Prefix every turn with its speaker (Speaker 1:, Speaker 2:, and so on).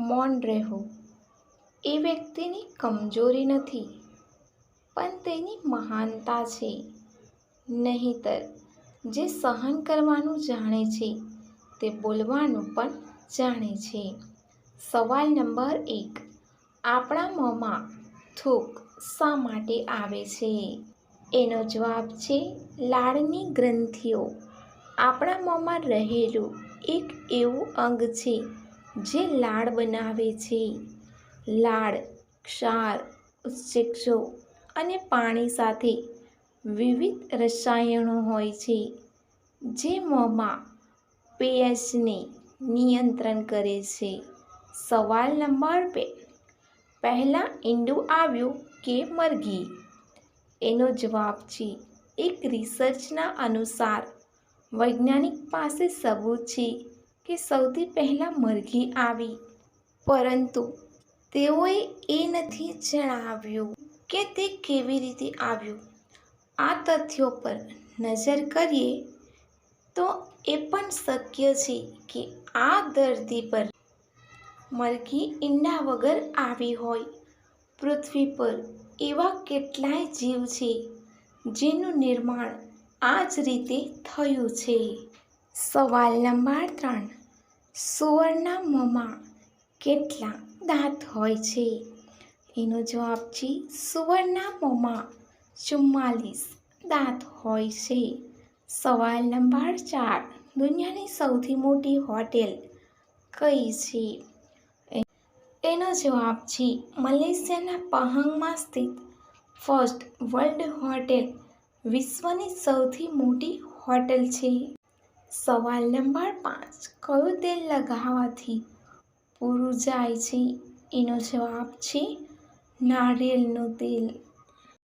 Speaker 1: મૌન રહેવું. એ વ્યક્તિની કમજોરી નથી, પણ તેની મહાનતા છે. નહીંતર, જે સહન કરવાનું જાણે છે, તે બોલવાનું પણ જાણે છે. સવાલ નંબર એક, આપણા મોંમાં થૂક શા માટે આવે છે? એનો જવાબ છે લાળની ગ્રંથિઓ. આપણા મોંમાં રહેલું એક એવું અંગ છે જે લાળ બનાવે છે. લાળ, ક્ષાર ઉત્સેક્ષો અને પાણી સાથે વિવિધ રસાયણો હોય છે, જે મોંમાં પેએચને નિયંત્રણ કરે છે. સવાલ નંબર બે. પહેલાં ઈંડું આવ્યું કે મરઘી? એનો જવાબ છે, એક રિસર્ચના અનુસાર વૈજ્ઞાનિક પાસે સબૂત છે કે સૌથી પહેલાં મરઘી આવી. પરંતુ તેઓએ એ નથી જણાવ્યું કે તે કેવી રીતે આવ્યું. આ તથ્યો પર નજર કરીએ તો એ પણ શક્ય છે કે આ ધરતી પર મરઘી ઈંડા વગર આવી હોય. પૃથ્વી પર એવા કેટલાય જીવ છે જેનું નિર્માણ આ જ રીતે થયું છે. સવાલ નંબર ત્રણ. સુવરના મોંમાં કેટલા દાંત હોય છે? એનો જવાબ છે સુવરના મોંમાં ચુમ્માલીસ દાંત હોય છે. સવાલ નંબર ચાર, દુનિયાની સૌથી મોટી હોટેલ કઈ છે? એનો જવાબ છે, મલેશિયાના પહાંગમાં સ્થિત ફર્સ્ટ વર્લ્ડ હોટેલ વિશ્વની સૌથી મોટી હોટેલ છે. સવાલ નંબર પાંચ. કયું તેલ લગાવવાથી પૂરું જાય છે? એનો જવાબ છે નારિયેળનું તેલ.